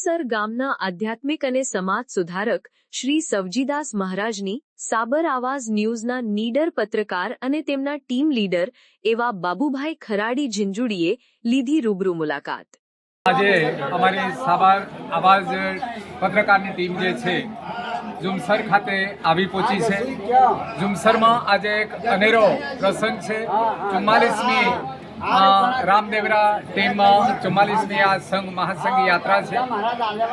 જુમસર ગામના આધ્યાત્મિક અને સમાજ સુધારક શ્રી સવજીદાસ મહારાજની સાબર આવાઝ ન્યૂઝના નીડર પત્રકાર અને તેમના ટીમ લીડર એવા બાબુભાઈ ખરાડી ઝીંઝુડીએ લીધી રૂબરૂ મુલાકાત. આજે અમારી સાબર આવાજ પત્રકારની ટીમ જે છે, ઝુમસર ખાતે આવી પહોંચી છે. ઝુમસરમાં આજે એક અનેરો પ્રસંગ છે. ચુમ્માલીસમી રામદેવરા ટીમમાં ચુમ્માલીસમી આ સંઘ મહાસંઘ યાત્રા છે.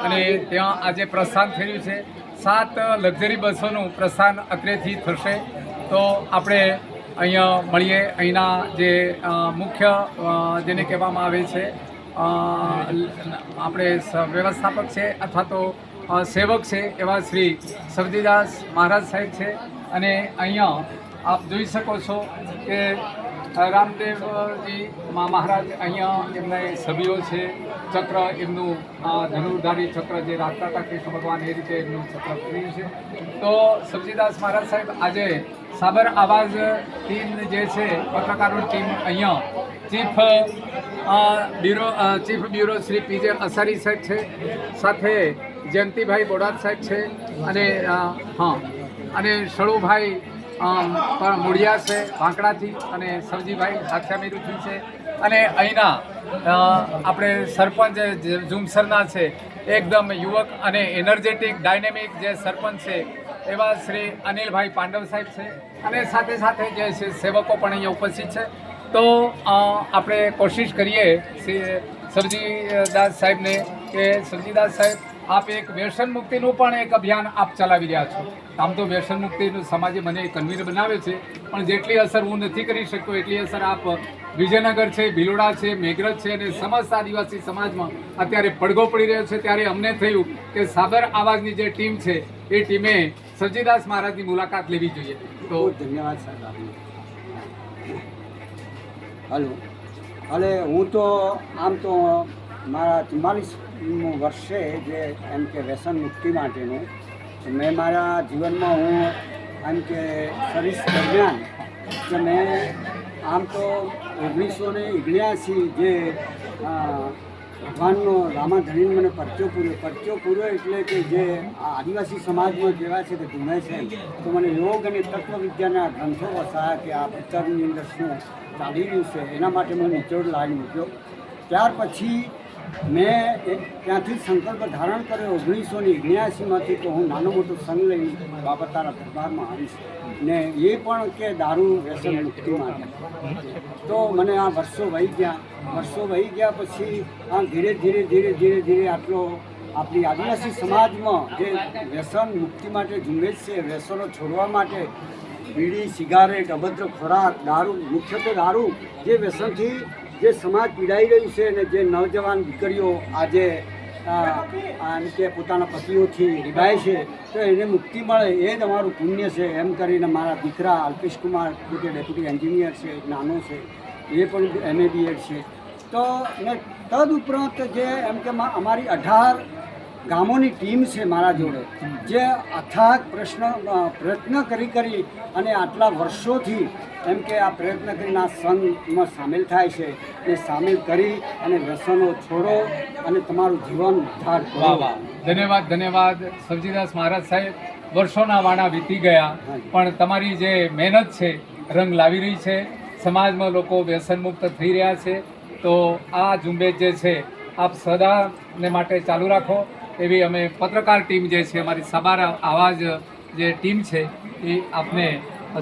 અને ત્યાં આજે પ્રસ્થાન થયું છે. સાત લક્ઝરી બસોનું પ્રસ્થાન અત્રેથી થશે. તો આપણે અહીંયા મળીએ. અહીંના જે મુખ્ય જેને કહેવામાં આવે છે આપણે વ્યવસ્થાપક છે અથવા તો સેવક છે એવા શ્રી સવજીદાસ મહારાજ સાહેબ છે. અને અહીંયા આપ જોઈ શકો છો કે રામદેવજી મહારાજ અહીંયા એમના સભ્યો છે. ચક્ર એમનું ધનુર્ધારી ચક્ર જે રાખતા હતા કૃષ્ણ ભગવાન એ રીતે એમનું ચક્ર કર્યું છે. તો સબજીદાસ મહારાજ સાહેબ આજે સાબર આવાજ ટીમ જે છે પત્રકારોની ટીમ અહીંયા chief bureau chief bureau Shri P J Asari સાહેબ છે સાથે જયંતિભાઈ બોડાદ સાહેબ છે અને હા અને શળુભાઈ અમ, પણ મૂળિયા છે ભાંકડાથી અને સવજીભાઈ હાથિયામીરુથી છે. અને અહીંના આપણે સરપંચ ઝુમસરના છે, એકદમ યુવક અને એનર્જેટિક, ડાયનેમિક જે સરપંચ છે, એવા શ્રી અનિલભાઈ પાંડવ સાહેબ છે. અને સાથે સાથે જે સેવકો પણ અહીંયા ઉપસ્થિત છે. તો આપણે કોશિશ કરીએ, શ્રી સબજીદાસ સાહેબને કે સરજીદાસ સાહેબ આપ એક વ્યસન મુક્તિનું પણ એક અભિયાન આપ ચલાવી રહ્યા છો. આમ તો વ્યસન મુક્તિનું સમાજે મને કન્વીનર બનાવે છે, પણ જેટલી અસર હું નથી કરી શકતો એટલી અસર આપ વિજયનગર છે, ભિલોડા છે, મેઘરજ છે અને સમસ્ત આદિવાસી સમાજમાં અત્યારે પડઘો પડી રહ્યો છે. ત્યારે અમને થયું કે સાબર આવાજની જે ટીમ છે, એ ટીમે સજીદાસ મહારાજની મુલાકાત લેવી જોઈએ. તો ધન્યવાદ સાહેબ હલો. અરે હું તો, આમ તો મારા ચુમ્માલીસમું વર્ષે જે એમ કે વ્યસન મુક્તિ માટેનું મેં મારા જીવનમાં હું એમ કે સર્વિસ દરમિયાન કે મેં આમ તો ઓગણીસો ને ઓગણ્યાસી જે ભગવાનનો રામાધણીને મને પરચો પૂર્યો. પરચો પૂર્યો એટલે કે જે આદિવાસી સમાજમાં જેવા છે કે ધૂમે છે તો મને યોગ અને તત્વવિદ્યાના ગ્રંથો વસાયા કે આ પિક્ચરની અંદર શું ચાલી રહ્યું છે, એના માટે મને નીચોડ લાગી મૂક્યો. ત્યાર પછી મેં ત્યાંથી સંકલ્પ ધારણ કર્યો ઓગણીસો ને ઓગણ્યાસીમાંથી કે હું નાનો મોટો સંઘ લઈ બાબતારા દરબારમાં આવીશ. ને એ પણ કે દારૂ વ્યસન મુક્તિ માટે તો મને આ વર્ષો વહી ગયા. વર્ષો વહી ગયા પછી આ ધીરે ધીરે ધીરે ધીરે ધીરે આટલો આપણી આદિવાસી સમાજમાં જે વ્યસન મુક્તિ માટે ઝુંબેશ છે વ્યસનો છોડવા માટે બીડી, સિગારેટ, અભદ્ર ખોરાક, દારૂ, મુખ્યત્વે દારૂ, જે વ્યસનથી જે સમાજ પીડાઈ રહ્યું છે અને જે નવજવાન દીકરીઓ આજે આમ કે પોતાના પતિઓથી રીબાય છે, તો એને મુક્તિ મળે એ જ અમારું પુણ્ય છે. એમ કરીને મારા દીકરા અલ્પેશ કુમાર જે ડેપ્યુટી એન્જિનિયર છે નાનો છે, એ પણ એમએ બીએડ છે. તો ને તદ ઉપરાંત જે એમ કે અમારી અઢાર ગામોની ટીમ છે મારા જોડે જે અથાગ પ્રશ્ન પ્રયત્ન કરી કરી અને આટલા વર્ષોથી એમ કે આ પ્રયત્ન કરીને આ સંઘમાં સામેલ થાય છે એ સામેલ કરી અને વ્યસનો છોડો અને તમારું જીવન ઉદ્ધાર કરો. ધન્યવાદ ધન્યવાદ. સબજીદાસ મહારાજ સાહેબ વર્ષોના વાણા વીતી ગયા પણ તમારી જે મહેનત છે રંગ લાવી રહી છે. સમાજમાં લોકો વ્યસન મુક્ત થઈ રહ્યા છે. તો આ ઝુંબેશ જે છે આપ સદાને માટે ચાલુ રાખો. એવી અમે પત્રકાર ટીમ જે છે, અમારી સબાર આવાજ જે ટીમ છે, એ આપને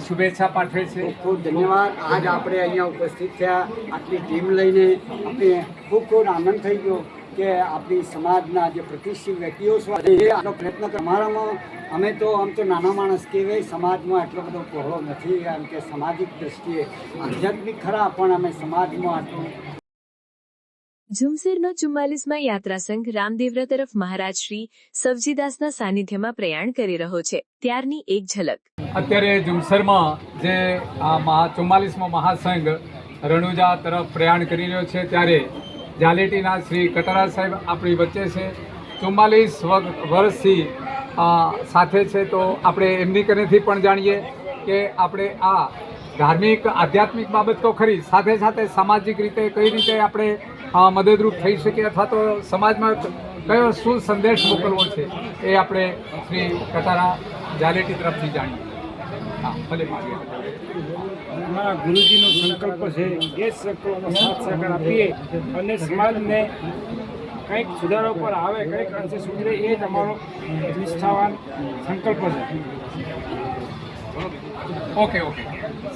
શુભેચ્છા પાઠવે છે. ખૂબ ધન્યવાદ. આજ આપણે અહીંયા ઉપસ્થિત થયા. આટલી ટીમ લઈને આપણે ખૂબ ખૂબ આનંદ થઈ ગયો કે આપણી સમાજના જે પ્રતિષ્ઠિત વ્યક્તિઓ છે એ આટલો પ્રયત્ન અમારામાં અમે તો આમ તો નાના માણસ કહેવાય, સમાજમાં એટલો બધો પહોળો નથી. એમ કે સામાજિક દ્રષ્ટિએ આધ્યાત્મિક ખરા, પણ અમે સમાજમાં આટલું ઝુમસરનો ચુમ્માલીસમાં યાત્રા સંઘ રામદેવરા તરફ મહારાજ શ્રી સવજીદાસના સાનિધ્યમાં પ્રયાણ કરી રહ્યો છે. ત્યારની એક ઝલક. અત્યારે ઝુમસરમાં જે આ ચુમ્માલીસમો મહાસંઘ રણુજા તરફ પ્રયાણ કરી રહ્યો છે, ત્યારે જાલેટીના શ્રી કટારા સાહેબ આપણી વચ્ચે છે. ચુમ્માલીસ વર્ષથી સાથે છે, તો આપણે એમની કનેથી પણ જાણીએ કે આપણે આ ધાર્મિક, આધ્યાત્મિક બાબત તો ખરી, સાથે સાથે સામાજિક રીતે કઈ રીતે આપણે મદદરૂપ થઈ શકે અથવા તો સમાજમાં કયો શું સંદેશ મોકલવો છે એ આપણે શ્રી કટારા જાલેટી તરફથી જાણીએ. હા, ભલે અમારા ગુરુજીનો સંકલ્પ છે એ સંકલ્પમાં સાથ સહકાર આપીએ અને સમાજને કંઈક સુધારો પર આવે, કંઈક અંશે સુધરે, એ જ અમારો નિષ્ઠાવાન સંકલ્પ છે. Okay okay.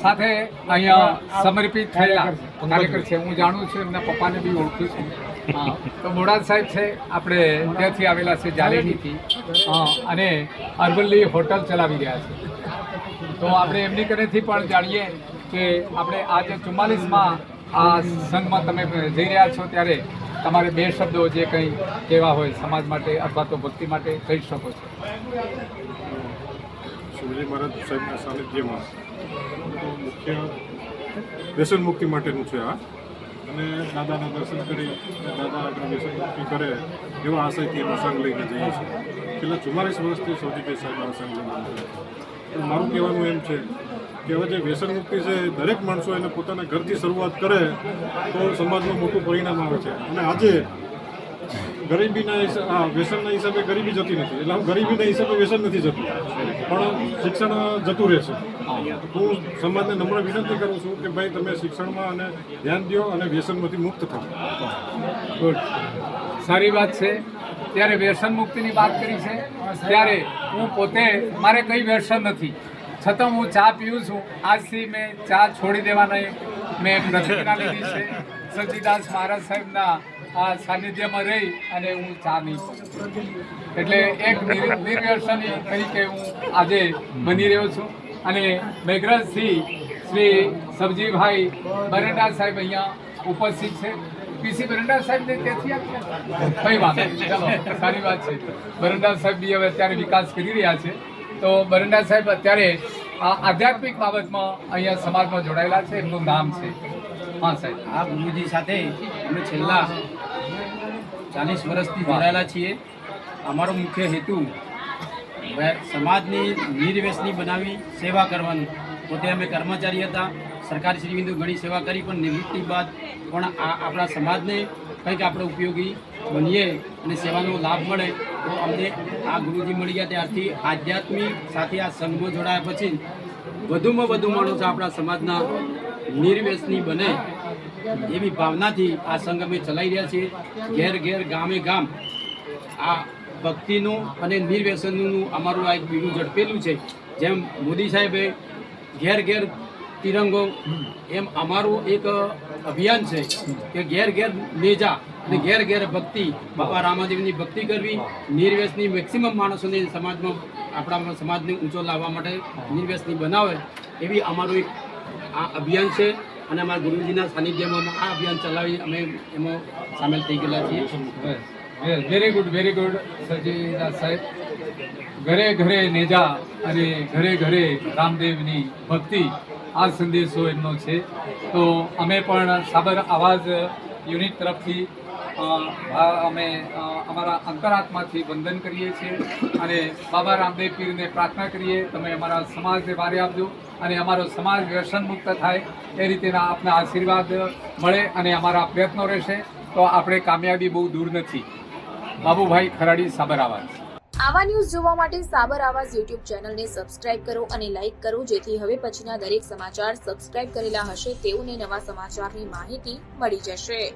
સાથે અહીંયા સમર્પિત થયેલા કાર્યકર છે. હું જાણું છું એમના પપ્પાને બી ઓળખું છું. હા. તો મોડાદ સાહેબ છે, આપણે ત્યાંથી આવેલા છે જાલેડીથી અને અરવલ્લી હોટલ ચલાવી રહ્યા છે. તો આપણે એમની કનેથી પણ જાણીએ કે આપણે આજે ચુમ્માલીસમાં આ સંઘમાં તમે જઈ રહ્યા છો ત્યારે તમારે બે શબ્દો જે કંઈ કહેવા હોય સમાજ માટે અથવા તો ભક્તિ માટે કહી શકો છો. શિવજી મહારાજ સાહેબના સાનિધ્યમાં મુખ્ય વ્યસન મુક્તિ માટેનું છે આ. અને દાદાના દર્શન કરી દાદા આગળ વ્યસન મુક્તિ કરે એવા આશયથી એનો સંઘ લઈને જઈએ છીએ. છેલ્લા ચુમ્માલીસ વર્ષથી સૌદીભાઈ સાહેબ આ સંઘ લઈને મારું કહેવાનું એમ છે કે હવે જે વ્યસન મુક્તિ છે, દરેક માણસો એને પોતાના ઘરથી શરૂઆત કરે તો સમાજમાં મોટું પરિણામ આવે છે. અને આજે ગરીબીના વ્યસનના હિસાબે ગરીબી જતી નથી. એટલે હું ગરીબીના હિસાબે વ્યસન નથી જતું. પણ શિક્ષણ જતું રહેશે. હું સમાજને નમ્ર વિનંતી કરું છું કે ભાઈ તમે શિક્ષણમાં અને ધ્યાન દો અને વ્યસનમાંથી મુક્ત થાઓ. ગુડ. સારી વાત છે. ત્યારે વ્યસન મુક્તિની વાત કરી છે. ત્યારે હું પોતે, મારે કંઈ વ્યસન નથી. છતાં હું ચા પીઉં છું. આજથી મેં ચા છોડી દેવાના મેં પ્રતિજ્ઞા લીધી છે. સચિદાસ મહારાજ સાહેબના આ સાનિધ્યમાં રહી અને હું ચા નહીં એટલે એક નિર- નિર્વ્યસની તરીકે હું આજે બની રહ્યો છું. અને મેઘરાજસિંહ શ્રી સબજીભાઈ બરંડા સાહેબ અહીંયા ઉપસ્થિત છે. પીસી બરંડા સાહેબને ત્યાંથી કઈ વાત ચલો, સારી વાત છે. બરંડા સાહેબ બી હવે અત્યારે વિકાસ કરી રહ્યા છે. તો બરંડા સાહેબ અત્યારે આ આધ્યાત્મિક બાબતમાં અહીંયા સમાજમાં જોડાયેલા છે. એમનું નામ છે. હા, સાહેબ. આ ગુરુજી સાથે અમે છેલ્લા ચાલીસ વર્ષથી જોડાયેલા છીએ. અમારો મુખ્ય હેતુ સમાજની નિર્વ્યસની બનાવી સેવા કરવાનું. પોતે અમે કર્મચારી હતા, સરકારી શ્રી બિંદુ ઘણી સેવા કરી, પણ નિવૃત્તિ બાદ પણ આ આપણા સમાજને કંઈક આપણે ઉપયોગી બનીએ અને સેવાનો લાભ મળે, તો અમને આ ગુરુજી મળી ગયા ત્યારથી આધ્યાત્મિક સાથે આ સંઘમાં જોડાયા પછી વધુમાં વધુ માણસો આપણા સમાજના નિર્વ્યસની બને. એવી ભાવનાથી આ સંઘ અમે ચલાવી રહ્યા છીએ. ઘેર ઘેર ગામે ગામ આ ભક્તિનું અને નિર્વ્યસનનું અમારું આ એક બીડું ઝડપેલું છે. જેમ મોદી સાહેબે ઘેર ઘેર તિરંગો, એમ અમારું એક અભિયાન છે કે ઘેર ઘેર નેજા અને ઘેર ઘેર ભક્તિ, બાબા રામાદેવની ભક્તિ કરવી, નિર્વ્યસની મેક્સિમમ માણસોને સમાજમાં, આપણા સમાજને ઊંચો લાવવા માટે નિર્વ્યસની બનાવે એવી અમારું એક આ અભિયાન છે. અને અમારા ગુરુજીના સાનિધ્યમાં આ અભિયાન ચલાવી અમે એમાં સામેલ થઈ ગયેલા છીએ. Very good very good Sajidas સાહેબ. ઘરે ઘરે નેજા અને ઘરે ઘરે રામદેવની ભક્તિ આ સંદેશો એમનો છે. તો અમે પણ સાબર આવાજ યુનિટ તરફથી અમે અમારા અંતરાત્માથી વંદન કરીએ છીએ અને બાબા રામદેવ પીરને પ્રાર્થના કરીએ, તમે અમારા સમાજને વારે આપજો અને અમારો સમાજ વ્યસનમુક્ત થાય એ રીતેના આપના આશીર્વાદ મળે અને અમારા પ્રયત્નો રહેશે. તો આપણે કામયાબી બહુ દૂર નથી. બાબુભાઈ ખરાડી સાબર આવાજ આવા ન્યૂઝ જોવા માટે સાબર આવાજ યુટ્યુબ ચેનલને સબસ્ક્રાઇબ કરો અને લાઇક કરો, જેથી હવે પછીના દરેક સમાચાર સબસ્ક્રાઇબ કરેલા હશે તેઓને નવા સમાચારની માહિતી મળી જશે.